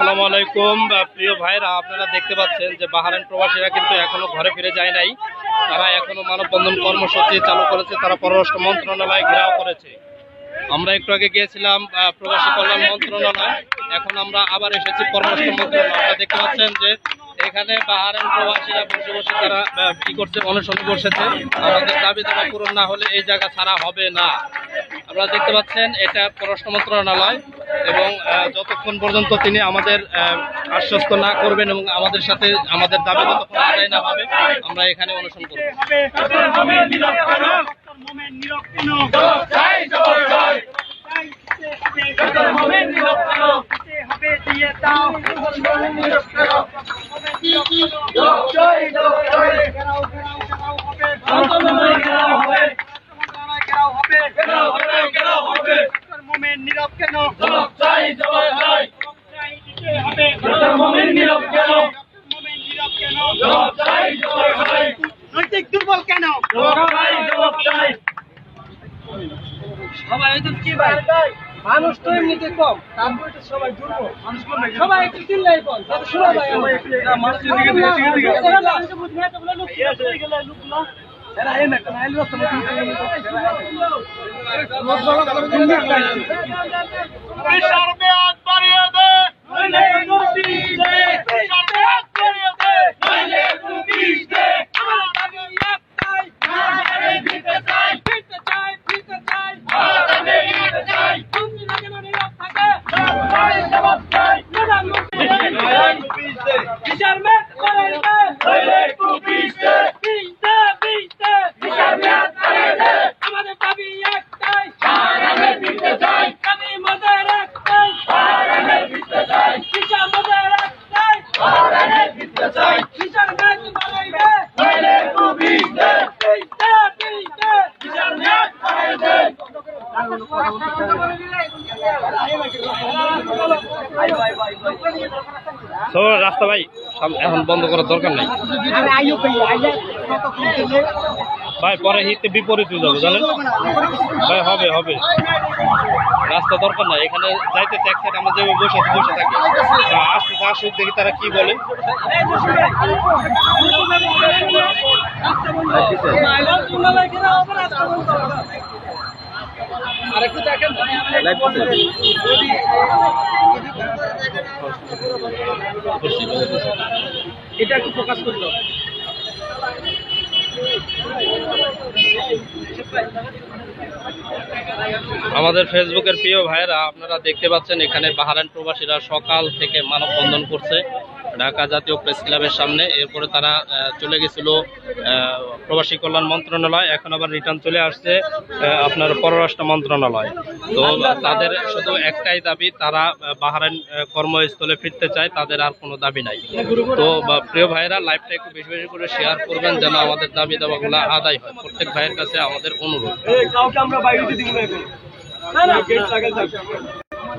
আসসালামু আলাইকুম। প্রিয় ভাইরা, আপনারা দেখতে পাচ্ছেন যে বাহারাইন প্রবাসীরা কিন্তু এখনও ঘরে ফিরে যায় নাই। তারা এখনও মানববন্ধন কর্মসূচি চালু করেছে, তারা পররাষ্ট্র মন্ত্রণালয় ঘেরাও করেছে। আমরা একটু আগে গিয়েছিলাম প্রবাসী কল্যাণ মন্ত্রণালয়। এখন আমরা আবার এসেছি পররাষ্ট্র মন্ত্রণালয়। আপনারা দেখতে পাচ্ছেন যে এখানে বাহারাইন প্রবাসীরা বসে বসে তারা কি করছে, অনশন বসেছে। আমাদের দাবি দাবা পূরণ না হলে এই জায়গা ছাড়া হবে না। আপনারা দেখতে পাচ্ছেন, এটা পররাষ্ট্র মন্ত্রণালয়। এবং যতক্ষণ পর্যন্ত তিনি আমাদের আশ্বস্ত না করবেন এবং আমাদের সাথে আমাদের দাবি যতক্ষণ আদায় না হবে আমরা এখানে অনুসরণ করব হবে চাই চাই দিতে হবে ডক্টর মোমেন নীরব কেন মোমেন নিয়োগ কেন জবাব চাই জবাব চাই নৈতিক দুর্বল কেন জবাব চাই জবাব চাই সবাই একটু কি ভাই? মানুষ তো এমনিতে কম। তারপরে তো সবাই দুর্বল। মানুষ কম সবাই একটু চিল্লাই বল। তাতে শোনা ভাই মানুষ দিকে দিকে দিকে বিশাল মেয়াদ বাড়িয়ে দে। নইলে নোটিশ দে বিশাল মেয়াদ রাস্তা ভাই এখন বন্ধ করার দরকার নাই। ভাই, পরে হিতে বিপরীত হয়ে যাব, জানেন? ভাই, হবে হবে। রাস্তা দরকার নাই, এখানে যাইতেছে এক সাইড আমরা যেভাবে বসে বসে থাকি। আসতে আসুক দেখি তারা কি বলে। আরেকটু দেখেন এটা একটু প্রকাশ করল। আমাদের ফেসবুকের প্রিয় ভাইয়েরা আপনারা দেখতে পাচ্ছেন এখানে বাহারান প্রবাসীরা সকাল থেকে মানববন্ধন করছে। ঢাকা জাতীয় প্রেস ক্লাবের সামনে। এরপরে তারা চলে গেছিল প্রবাসী কল্যাণ মন্ত্রণালয়। এখন আবার রিটার্ন চলে আসছে আপনার পররাষ্ট্র মন্ত্রণালয়। তো তাদের শুধু একটাই দাবি তারা আহ, বাহারাইন কর্মস্থলে ফিরতে চায় তাদের আর কোনো দাবি নাই। তো প্রিয় ভাইয়েরা লাইভটা একটু বেশি বেশি করে শেয়ার করবেন যেন আমাদের দাবি দাবাগুলো আদায় হয়। প্রত্যেক ভাইয়ের কাছে আমাদের অনুরোধ।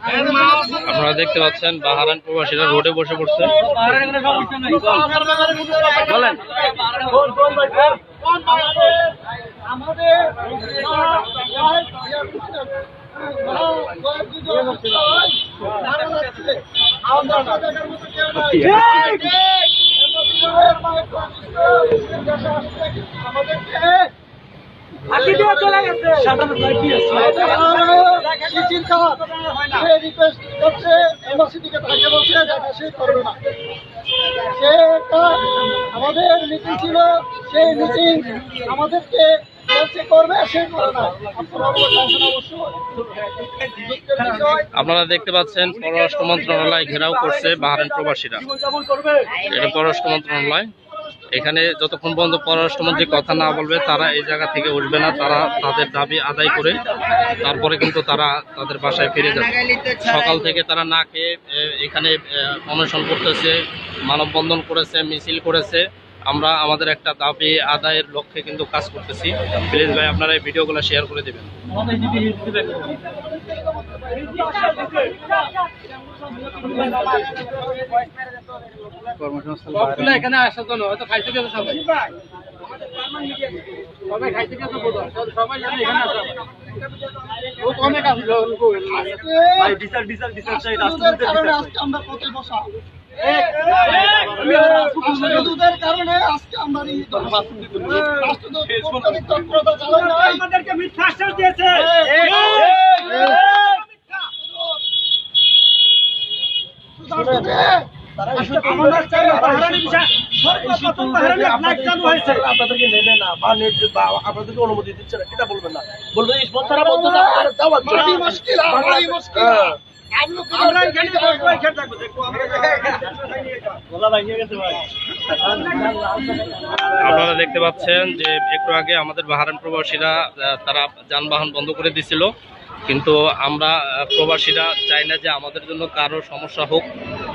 আপনারা দেখতে পাচ্ছেন বাহারান প্রবাসীরা রোডে বসে পড়ছে। বলেন। ফাঁকি চলে গেছে। সে রিকোয়েস্ট করছে এমবাসি থেকে তাকে বলছে সে করবে না। সে একটা আমাদের মিটিং ছিল সেই মিটিং আমাদেরকে আপনারা দেখতে পাচ্ছেন পররাষ্ট্র মন্ত্রণালয় ঘেরাও করছে বাহারান প্রবাসীরা। এটা পররাষ্ট্র মন্ত্রণালয়। এখানে যতক্ষণ পর্যন্ত পররাষ্ট্রমন্ত্রী কথা না বলবে, তারা এই জায়গা থেকে উঠবে না, তারা তাদের দাবি আদায় করে, তারপরে কিন্তু তারা তাদের বাসায় ফিরে যাবে। সকাল থেকে তারা না খেয়ে এখানে অনশন করতেছে, মানববন্ধন করেছে, মিছিল করেছে। আমরা আমাদের একটা দাবি আদায়ের লক্ষ্যে কিন্তু কাজ করতেছি। প্লিজ ভাই, আপনারা এই ভিডিওগুলো শেয়ার করে দেবেন। সবগুলো এখানে আসার জন্য হয়তো খাইতে গেছে সবাই। সবাই খাইতে গেছে সবাই জানে এখানে আসা ও কমে বিচার বিচার বিচার চাই কারণে আজকে আমরা পথে বসা। রাষ্ট্রদূতের কারণে আজকে আমরা রাষ্ট্রদূত তৎপরতা চালায় নাই। আমাদেরকে মিথ্যা আশ্বাস দিয়েছে আমাদের চাই বাহারানি বিষয় সর্বপ্রথম বাহারানি ফ্লাইট চালু হয়েছে আপনারা দেখতে পাচ্ছেন যে একটু আগে আমাদের বাহারান প্রবাসীরা তারা যানবাহন বন্ধ করে দিছিল। কিন্তু আমরা প্রবাসীরা চাই না যে আমাদের জন্য কারও সমস্যা হোক।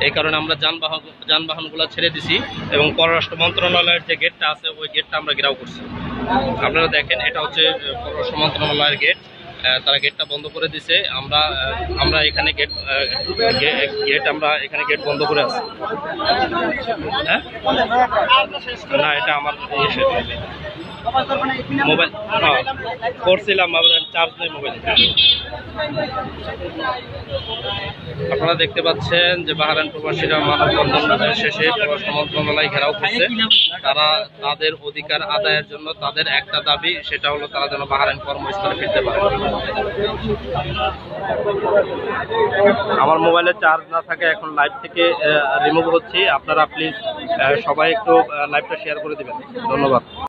এই কারণে আমরা যানবাহন যানবাহনগুলো ছেড়ে দিছি এবং পররাষ্ট্র মন্ত্রণালয়ের যে গেটটা আছে, ওই গেটটা আমরা ঘেরাও করছি। আপনারা দেখেন, এটা হচ্ছে পররাষ্ট্র মন্ত্রণালয়ের গেট। তারা গেটটা বন্ধ করে দিছে। আমরা আমরা এখানে গেট গেট আমরা এখানে গেট বন্ধ করে আছি। হ্যাঁ? না, এটা আমার ইয়ে। মোবাইল হ্যাঁ করছিলাম চার্জ নেই মোবাইল। আপনারা দেখতে পাচ্ছেন যে বাহারান প্রবাসীরা মানববন্ধন শেষে পররাষ্ট্র মন্ত্রণালয় ঘেরাও করছে। তারা তাদের অধিকার আদায়ের জন্য তাদের একটা দাবি, সেটা হলো তারা যেন বাহারান কর্মস্থলে ফিরতে পারে। আমার মোবাইলে চার্জ না থাকে, এখন লাইভ থেকে রিমুভ হচ্ছি। আপনারা প্লিজ সবাই একটু লাইভটা শেয়ার করে দিবেন। ধন্যবাদ।